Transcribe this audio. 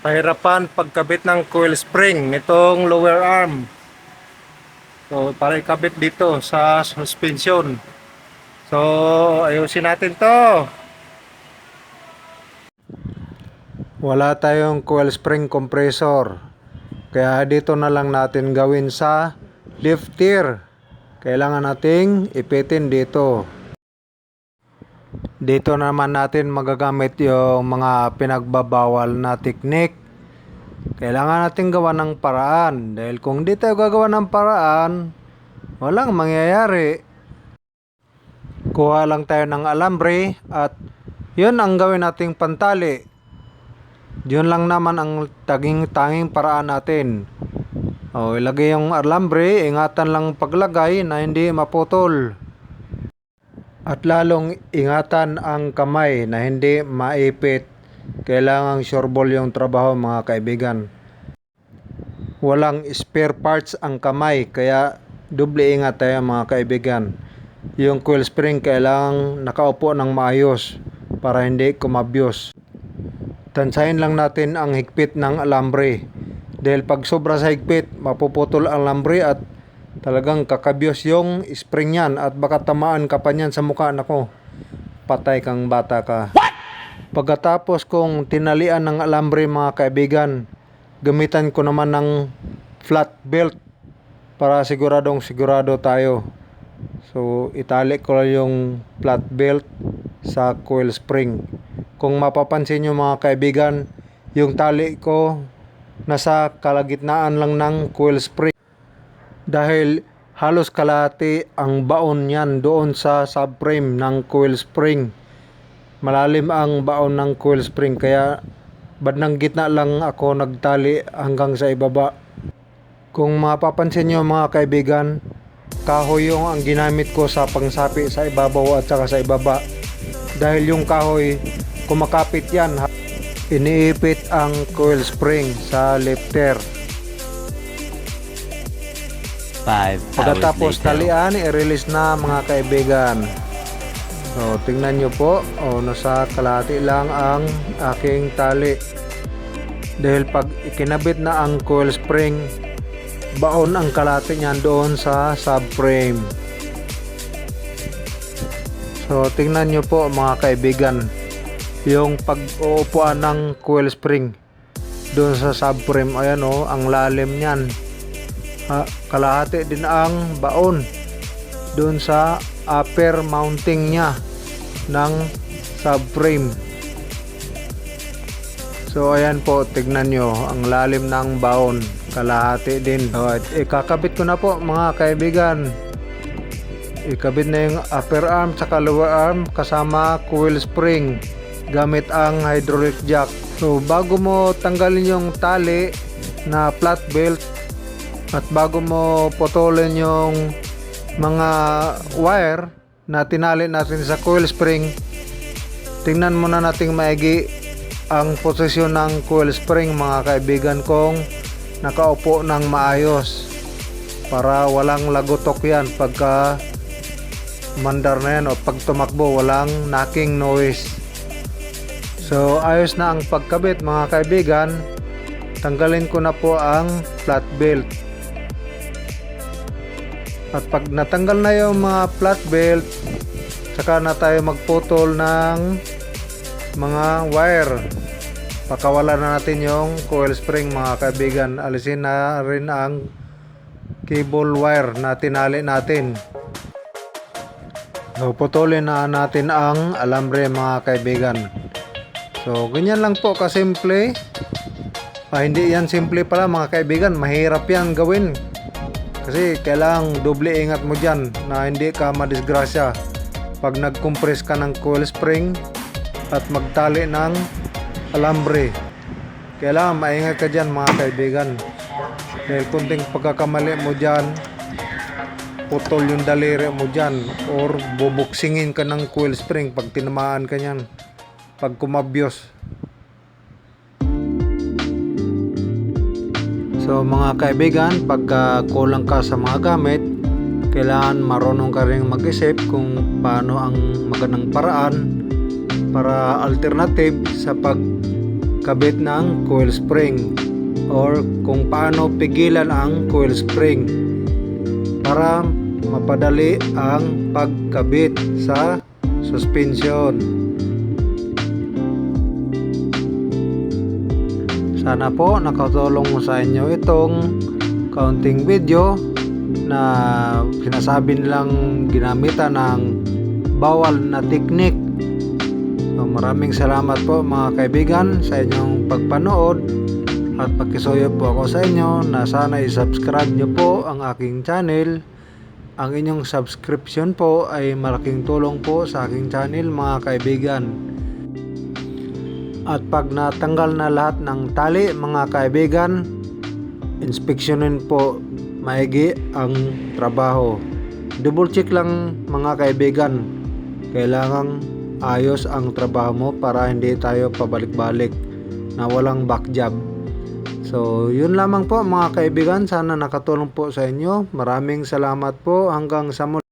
Pahirapan pagkabit ng coil spring nitong lower arm. So, para ikabit dito sa suspension. So, ayusin natin to. Wala tayong coil spring compressor. Kaya dito na lang natin gawin sa lifter. Kailangan nating ipitin dito. Dito naman natin magagamit yung mga pinagbabawal na teknik. Kailangan natin gawa ng paraan. Dahil kung di tayo gagawa ng paraan, walang mangyayari. Kuha lang tayo ng alambre at yun ang gawin nating pantali. Yun lang naman ang taging tanging paraan natin. O, ilagay yung alambre, ingatan lang paglagay na hindi maputol. At lalong ingatan ang kamay na hindi maipit. Kailangang sureball yung trabaho mga kaibigan. Walang spare parts ang kamay kaya doble ingat tayo mga kaibigan. Yung coil spring kailangang nakaupo ng maayos para hindi kumabyos. Tansahin lang natin ang higpit ng alambre. Dahil pag sobra sa higpit, mapuputol ang alambre at talagang kakabyos yung spring yan at baka tamaan ka pa niyan sa mukha. Nako, patay kang bata ka. Pagkatapos kong tinalian ng alambre mga kaibigan, gamitan ko naman ng flat belt para siguradong sigurado tayo. So, itali ko lang yung flat belt sa coil spring. Kung mapapansin nyo mga kaibigan, yung tali ko nasa kalagitnaan lang ng coil spring. Dahil halos kalahati ang baon yan doon sa subframe ng coil spring. Malalim ang baon ng coil spring kaya bandang gitna lang ako nagtali hanggang sa ibaba. Kung mapapansin nyo mga kaibigan, kahoy yung ang ginamit ko sa pangsapi sa ibabaw at saka sa ibaba. Dahil yung kahoy, kumakapit yan. Iniipit ang coil spring sa lifter. Five Pagkatapos hours later. talian, i-release na mga kaibigan. So, tingnan nyo po. O, nasa kalahati lang ang aking tali. Dahil pag ikinabit na ang coil spring, baon ang kalahati niyan doon sa subframe. So, tingnan nyo po mga kaibigan. Yung pag-uupuan ng coil spring doon sa subframe. Ayan o, ang lalim niyan. Ah, kalahati din ang baon doon sa upper mounting niya ng subframe. So ayan po, tignan nyo, ang lalim ng baon, kalahati din. At ikakabit ko na po mga kaibigan. Ikabit na yung upper arm sa lower arm kasama coil spring gamit ang hydraulic jack. So bago mo tanggalin yung tali na flat belt at bago mo putulin yung mga wire na tinali natin sa coil spring, tingnan muna nating maigi ang posisyon ng coil spring mga kaibigan kong nakaupo ng maayos. Para walang lagotok yan pagka mandar na yan o pag tumakbo walang knocking noise. So ayos na ang pagkabit mga kaibigan. Tanggalin ko na po ang flat belt at pag natanggal na yung mga flat belt, saka na tayo magputol ng mga wire. Pakawalan na natin yung coil spring mga kaibigan. Alisin na rin ang cable wire na tinali natin. So, putulin na natin ang alambre mga kaibigan. So, ganyan lang po kasimple. Ah, hindi yan simple pala mga kaibigan. Mahirap yan gawin. Kasi kailangang doble ingat mo dyan na hindi ka madisgrasya pag nag-compress ka ng coil spring at magtali ng alambre. Kailangan maingat ka dyan mga kaibigan. Dahil kunting pagkakamali mo dyan, putol yung daliri mo dyan or bubuksingin ka ng coil spring pag tinamaan ka nyan. Pag kumabyos. So mga kaibigan, pagka kulang ka sa mga gamit, kailangan marunong ka rin mag-isip kung paano ang magandang paraan para alternative sa pag pagkabit ng coil spring or kung paano pigilan ang coil spring para mapadali ang pagkabit sa suspension. Sana po nakatulong sa inyo itong kaunting video na sinasabi nilang ginamitan ng bawal na teknik. So, maraming salamat po mga kaibigan sa inyong pagpanood at pakisuyo po ako sa inyo na sana i-subscribe nyo po ang aking channel. Ang inyong subscription po ay malaking tulong po sa aking channel mga kaibigan. At pag natanggal na lahat ng tali mga kaibigan, inspeksyonin po maigi ang trabaho. Double check lang mga kaibigan. Kailangang ayos ang trabaho mo para hindi tayo pabalik-balik na walang back job. So, yun lamang po mga kaibigan. Sana nakatulong po sa inyo. Maraming salamat po. Hanggang sa muli.